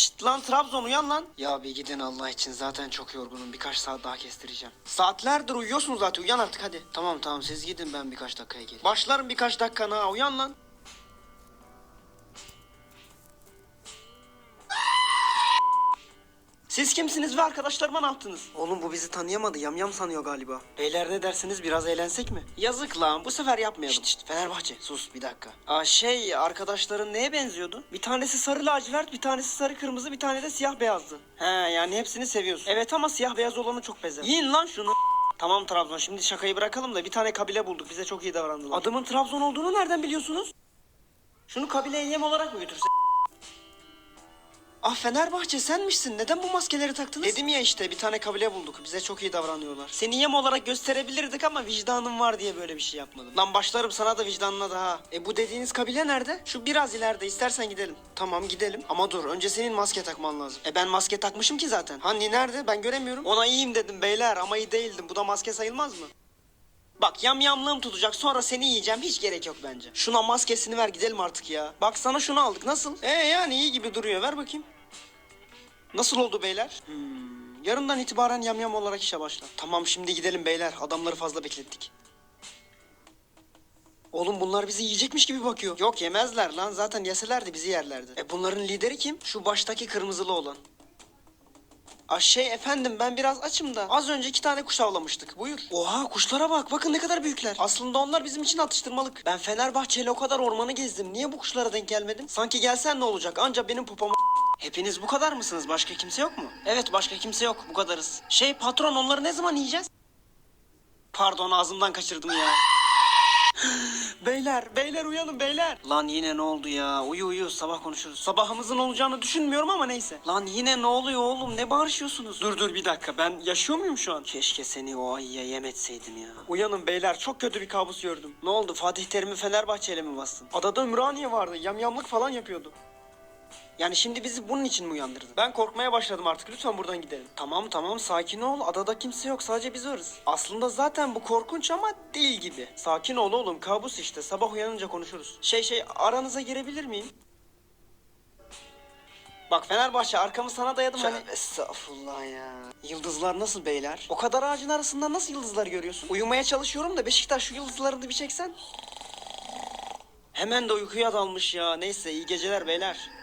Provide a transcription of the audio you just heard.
Pişt lan Trabzon uyan lan. Ya bir gidin Allah için zaten çok yorgunum. Birkaç saat daha kestireceğim. Saatlerdir uyuyorsun zaten uyan artık hadi. Tamam tamam siz gidin ben birkaç dakikaya geleyim. Başlarım birkaç dakika ha uyan lan. Siz kimsiniz ve arkadaşlarıma ne yaptınız? Oğlum bu bizi tanıyamadı. Yamyam sanıyor galiba. Beyler ne dersiniz biraz eğlensek mi? Yazık lan bu sefer yapmayalım. Şşt, şşt, Fenerbahçe sus bir dakika. Aa şey arkadaşların neye benziyordu? Bir tanesi sarı lacivert, bir tanesi sarı kırmızı, bir tane de siyah beyazdı. He yani hepsini seviyorsun. Evet ama siyah beyaz olanı çok bezer. Yiyin lan şunu. Tamam Trabzon şimdi şakayı bırakalım da bir tane kabile bulduk. Bize çok iyi davrandılar. Adımın Trabzon olduğunu nereden biliyorsunuz? Şunu kabileye yem olarak mı götürsek? Ah Fenerbahçe senmişsin. Neden bu maskeleri taktınız? Dedim ya işte bir tane kabile bulduk. Bize çok iyi davranıyorlar. Seni yem olarak gösterebilirdik ama vicdanım var diye böyle bir şey yapmadım. Lan başlarım sana da vicdanına da ha. E bu dediğiniz kabile nerede? Şu biraz ileride. İstersen gidelim. Tamam gidelim. Ama dur önce senin maske takman lazım. E ben maske takmışım ki zaten. Hani nerede? Ben göremiyorum. Ona iyiyim dedim beyler ama iyi değildim. Bu da maske sayılmaz mı? Bak yamyamlığım tutacak sonra seni yiyeceğim hiç gerek yok bence. Şuna maskesini ver gidelim artık ya. Bak sana şunu aldık nasıl? E yani iyi gibi duruyor ver bakayım. Nasıl oldu beyler? Hmm, yarından itibaren yamyam olarak işe başla. Tamam şimdi gidelim beyler adamları fazla beklettik. Oğlum bunlar bizi yiyecekmiş gibi bakıyor. Yok yemezler lan zaten yeselerdi bizi yerlerdi. E bunların lideri kim? Şu baştaki kırmızılı olan. Aa şey efendim ben biraz açım da. Az önce iki tane kuş avlamıştık. Buyur. Oha kuşlara bak. Bakın ne kadar büyükler. Aslında onlar bizim için atıştırmalık. Ben Fenerbahçe'yle o kadar ormanı gezdim. Niye bu kuşlara denk gelmedim? Sanki gelsen ne olacak? Anca benim popoma... Hepiniz bu kadar mısınız? Başka kimse yok mu? Evet başka kimse yok. Bu kadarız. Şey patron onları ne zaman yiyeceğiz? Pardon ağzımdan kaçırdım ya. Beyler, beyler uyanın beyler. Lan yine ne oldu ya? Uyu uyu sabah konuşuruz. Sabahımızın olacağını düşünmüyorum ama neyse. Lan yine ne oluyor oğlum? Ne bağırışıyorsunuz? Dur dur bir dakika ben yaşıyor muyum şu an? Keşke seni o ayıya yem etseydim ya. Uyanın beyler çok kötü bir kabus gördüm. Ne oldu Fatih Terim'i Fenerbahçe'yle mi bastın? Adada Ümraniye vardı yamyamlık falan yapıyordu. Yani şimdi bizi bunun için mi uyandırdın? Ben korkmaya başladım artık. Lütfen buradan gidelim. Tamam tamam sakin ol. Adada kimse yok. Sadece biz varız. Aslında zaten bu korkunç ama değil gibi. Sakin ol oğlum. Kabus işte. Sabah uyanınca konuşuruz. Şey şey aranıza girebilir miyim? Bak Fenerbahçe arkamı sana dayadım hani. Estağfurullah ya. Yıldızlar nasıl beyler? O kadar ağacın arasında nasıl yıldızlar görüyorsun? Uyumaya çalışıyorum da Beşiktaş şu yıldızlarını bir çeksen. Hemen de uykuya dalmış ya. Neyse iyi geceler beyler.